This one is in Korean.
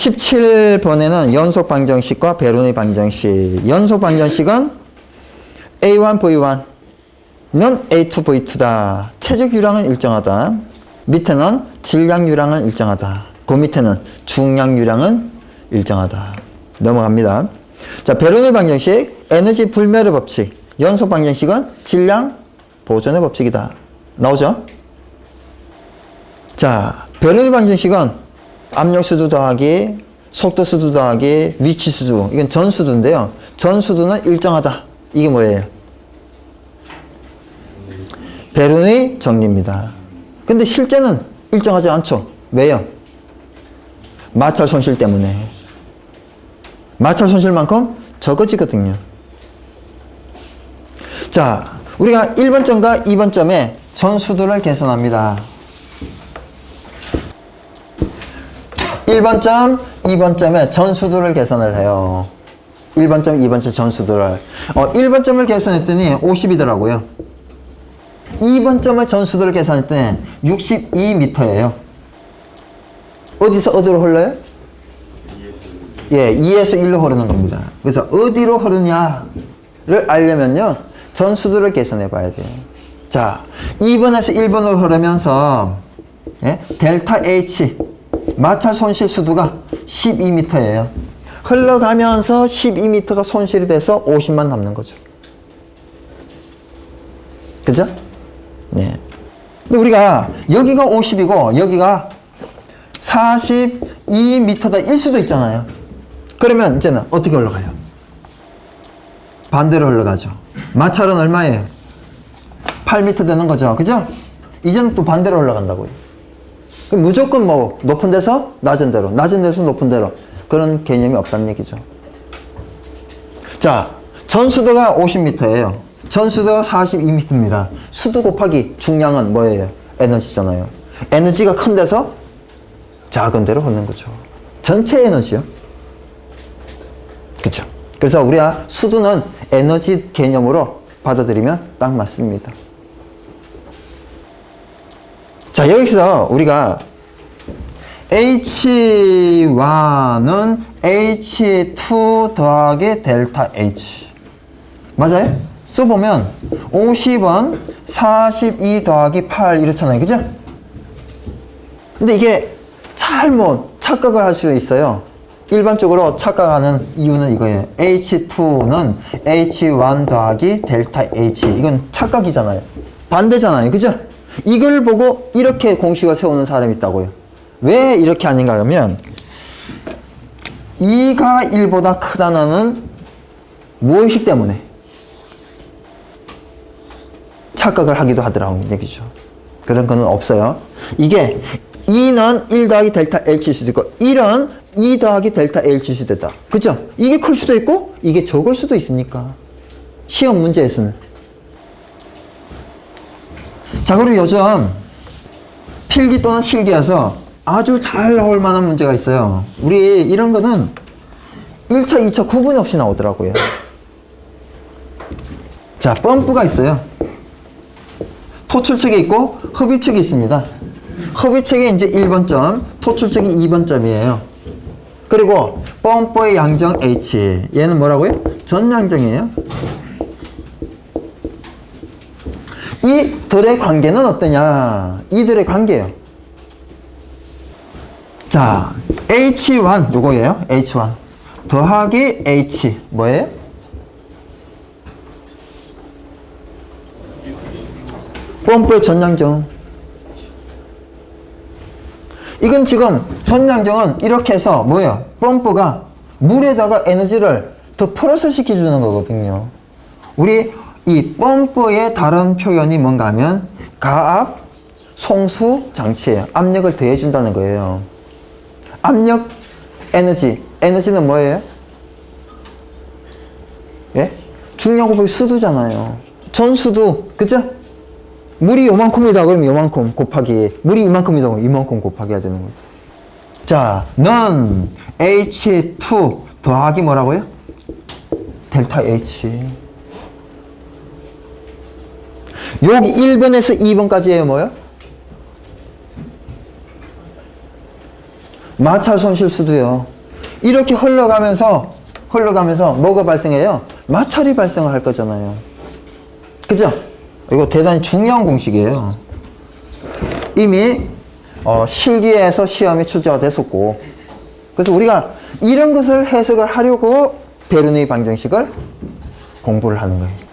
17번에는 연속 방정식과 배론의 방정식. 연속 방정식은 A1, V1는 A2, V2다. 최적 유량은 일정하다. 밑에는 질량 유량은 일정하다. 그 밑에는 중량 유량은 일정하다. 넘어갑니다. 자, 배론의 방정식, 에너지 불멸의 법칙. 연속 방정식은 질량 보존의 법칙이다. 나오죠? 자, 배론의 방정식은 압력 수도 더하기, 속도 수도 더하기, 위치 수도. 이건 전 수도인데요. 전 수도는 일정하다. 이게 뭐예요? 배론의 정리입니다. 근데 실제는 일정하지 않죠. 왜요? 마찰 손실 때문에. 마찰 손실만큼 적어지거든요. 자, 우리가 1번점과 2번점에 전수도를 계산합니다. 1번 점, 2번점에 전수도를 계산을 해요. 1번 점, 2번 점 전수도를. 어, 1번 점을 계산했더니 50이더라고요. 2번 점의 전수도를 계산했더니 62m예요. 어디서 어디로 흘러요? 예, 2에서 1로 흐르는 겁니다. 그래서 어디로 흐르냐를 알려면요. 전수도를 계산해 봐야 돼요. 자, 2번에서 1번으로 흐르면서 예? 델타 H 마찰 손실 수도가 12m예요. 흘러가면서 12m가 손실이 돼서 50만 남는 거죠. 그죠? 네. 근데 우리가 여기가 50이고 여기가 42m다 일 수도 있잖아요. 그러면 이제는 어떻게 흘러가요? 반대로 흘러가죠. 마찰은 얼마예요? 8m 되는 거죠. 그죠? 이제는 또 반대로 흘러간다고요. 무조건 뭐 높은 데서 낮은 데로, 낮은 데서 높은 데로 그런 개념이 없다는 얘기죠. 자, 전수도가 50m예요. 전수도가 42m입니다. 수도 곱하기 중량은 뭐예요? 에너지잖아요. 에너지가 큰 데서 작은 데로 흐르는 거죠. 전체 에너지요. 그쵸? 그래서 우리가 수도는 에너지 개념으로 받아들이면 딱 맞습니다. 자, 여기서 우리가 H1은 H2 더하기 델타 H. 맞아요? 써보면 50은 42 더하기 8 이렇잖아요. 그죠? 근데 이게 잘못 착각을 할 수 있어요. 일반적으로 착각하는 이유는 이거예요. H2는 H1 더하기 델타 H. 이건 착각이잖아요. 반대잖아요. 그죠? 이걸 보고 이렇게 공식을 세우는 사람이 있다고요. 왜 이렇게 아닌가 하면 2가 1보다 크다는 무의식 때문에 착각을 하기도 하더라고 얘기죠. 그런 거는 없어요. 이게 2는 1 더하기 델타 H일 수도 있고 1은 2 더하기 델타 H일 수도 있다. 그죠? 이게 클 수도 있고 이게 적을 수도 있으니까. 시험 문제에서는. 자, 그리고 요즘 필기 또는 실기에서 아주 잘 나올 만한 문제가 있어요. 우리 이런 거는 1차, 2차 구분이 없이 나오더라고요. 자, 펌프가 있어요. 토출책에 있고 흡입책이 있습니다. 흡입책이 이제 1번점, 토출책이 2번점이에요. 그리고 펌프의 양정 H. 얘는 뭐라고요? 전양정이에요. 이들의 관계는 어떠냐? 이들의 관계예요. 자, H1 누구예요? H1 더하기 H 뭐예요? 펌프의 전양정. 이건 지금 전양정은 이렇게 해서 뭐예요? 펌프가 물에다가 에너지를 더 플러스 시켜주는 거거든요. 우리 이 펌프의 다른 표현이 뭔가 하면 가압 송수 장치예요. 압력을 더해준다는 거예요. 압력, 에너지. 에너지는 뭐예요? 예? 중량 곱하기 수두잖아요. 전수도, 그죠? 물이 요만큼이다 그러면 요만큼 곱하기 물이 이만큼이다 그러면 이만큼 곱하기 해야 되는 거죠. 자, 넌 H2 더하기 뭐라고요? 델타 H. 여기 1번에서 2번까지예요, 뭐요? 마찰 손실수도요. 이렇게 흘러가면서 흘러가면서 뭐가 발생해요? 마찰이 발생을 할 거잖아요. 그죠? 이거 대단히 중요한 공식이에요. 이미 어, 실기에서 시험에 출제가 됐었고 그래서 우리가 이런 것을 해석을 하려고 베르누이 방정식을 공부를 하는 거예요.